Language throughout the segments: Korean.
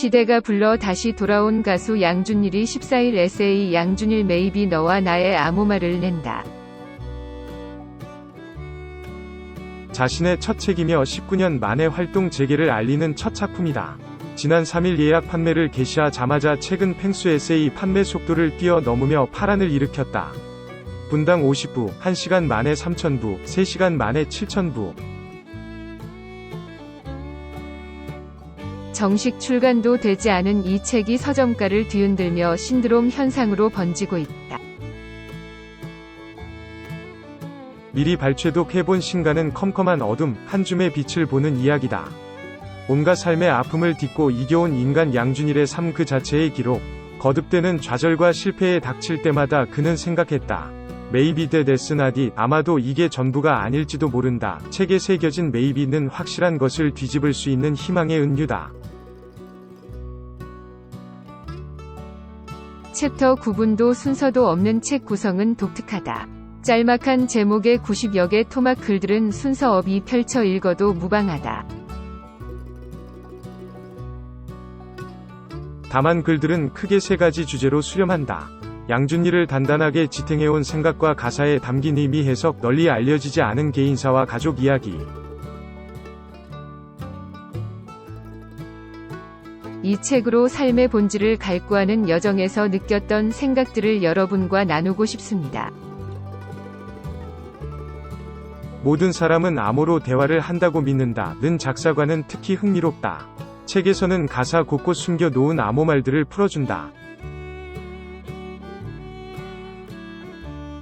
시대가 불러 다시 돌아온 가수 양준일이 14일 에세이 양준일 메이비 너와 나의 아무 말을 낸다. 자신의 첫 책이며 19년 만에 활동 재개를 알리는 첫 작품이다. 지난 3일 예약 판매를 개시하자마자 최근 펭수 에세이 판매 속도를 뛰어넘으며 파란을 일으켰다. 분당 50부, 1시간 만에 3,000부, 3시간 만에 7,000부. 정식 출간도 되지 않은 이 책이 서점가를 뒤흔들며 신드롬 현상으로 번지고 있다. 미리 발췌독해본 신가는 컴컴한 어둠, 한 줌의 빛을 보는 이야기다. 온갖 삶의 아픔을 딛고 이겨온 인간 양준일의 삶 그 자체의 기록. 거듭되는 좌절과 실패에 닥칠 때마다 그는 생각했다. 메이비 데 데스나디 아마도 이게 전부가 아닐지도 모른다. 책에 새겨진 메이비는 확실한 것을 뒤집을 수 있는 희망의 은유다. 챕터 구분도 순서도 없는 책 구성은 독특하다. 짤막한 제목의 90여 개 토막 글들은 순서 없이 펼쳐 읽어도 무방하다. 다만 글들은 크게 세 가지 주제로 수렴한다. 양준일을 단단하게 지탱해온 생각과 가사에 담긴 의미 해석 널리 알려지지 않은 개인사와 가족 이야기. 이 책으로 삶의 본질을 갈구하는 여정에서 느꼈던 생각들을 여러분과 나누고 싶습니다. 모든 사람은 암호로 대화를 한다고 믿는다. 는 작사가는 특히 흥미롭다. 책에서는 가사 곳곳 숨겨 놓은 암호 말들을 풀어준다.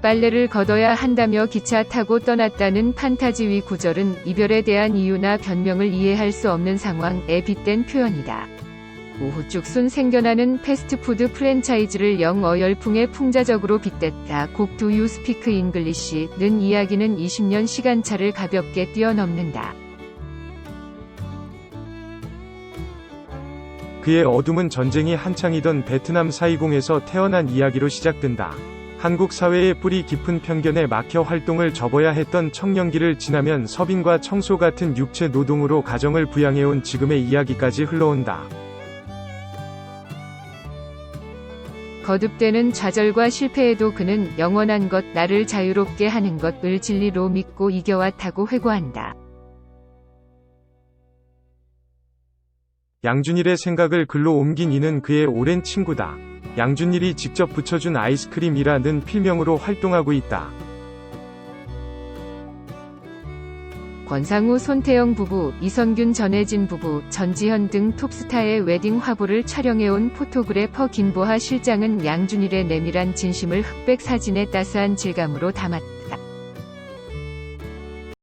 빨래를 걷어야 한다며 기차 타고 떠났다는 판타지 위 구절은 이별에 대한 이유나 변명을 이해할 수 없는 상황에 빗댄 표현이다. 우후죽순 생겨나는 패스트푸드 프랜차이즈를 영어 열풍에 풍자적으로 빗댔다. 곡 Do You Speak English는 이야기는 20년 시간차를 가볍게 뛰어넘는다. 그의 어둠은 전쟁이 한창이던 베트남 사이공에서 태어난 이야기로 시작된다. 한국 사회의 뿌리 깊은 편견에 막혀 활동을 접어야 했던 청년기를 지나면 서빙과 청소 같은 육체 노동으로 가정을 부양해온 지금의 이야기까지 흘러온다. 거듭되는 좌절과 실패에도 그는 영원한 것, 나를 자유롭게 하는 것을 진리로 믿고 이겨왔다고 회고한다. 양준일의 생각을 글로 옮긴 이는 그의 오랜 친구다. 양준일이 직접 붙여준 아이스크림이라는 필명으로 활동하고 있다. 권상우 손태영 부부, 이선균 전혜진 부부, 전지현 등 톱스타의 웨딩 화보를 촬영해온 포토그래퍼 김보하 실장은 양준일의 내밀한 진심을 흑백 사진에 따스한 질감으로 담았다.